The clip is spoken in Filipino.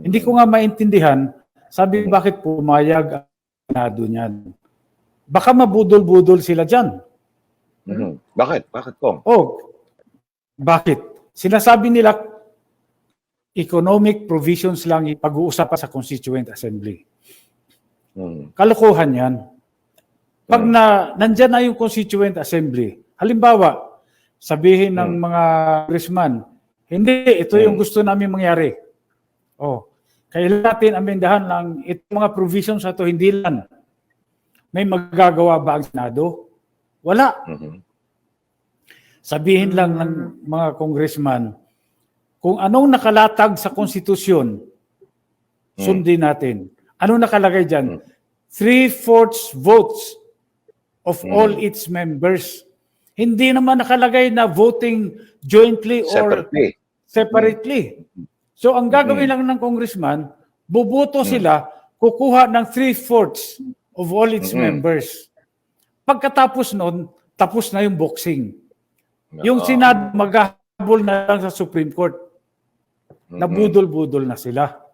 Hindi ko nga maintindihan, sabi bakit pumayag ang Senado niyan. Baka mabudol-budol sila dyan. Mhm. Bakit? Bakit kong? Oh, bakit? Sinasabi nila, economic provisions lang yung pag-uusapan sa Constituent Assembly. Mhm. Kalokohan yan. Pag na, nandyan na yung Constituent Assembly, halimbawa, sabihin ng Hmm. mga congressman, hindi, ito yung Hmm. gusto namin mangyari. Oh, kailangan natin amendahan ng itong mga provisions na to hindi lang. May magagawa ba ang Senado? Wala. Mhm. Sabihin lang ng mga congressman, kung anong nakalatag sa konstitusyon, Hmm. sundin natin. Ano nakalagay dyan? Hmm. Three-fourths votes of Hmm. all its members. Hindi naman nakalagay na voting jointly or Separately. separately. So ang gagawin lang ng congressman, buboto sila, kukuha ng three-fourths of all its Mhm. members. Pagkatapos nun, tapos na yung boxing. Yung Oo. Senado maghahabol na lang sa Supreme Court. Mhm. Nabudol-budol na sila.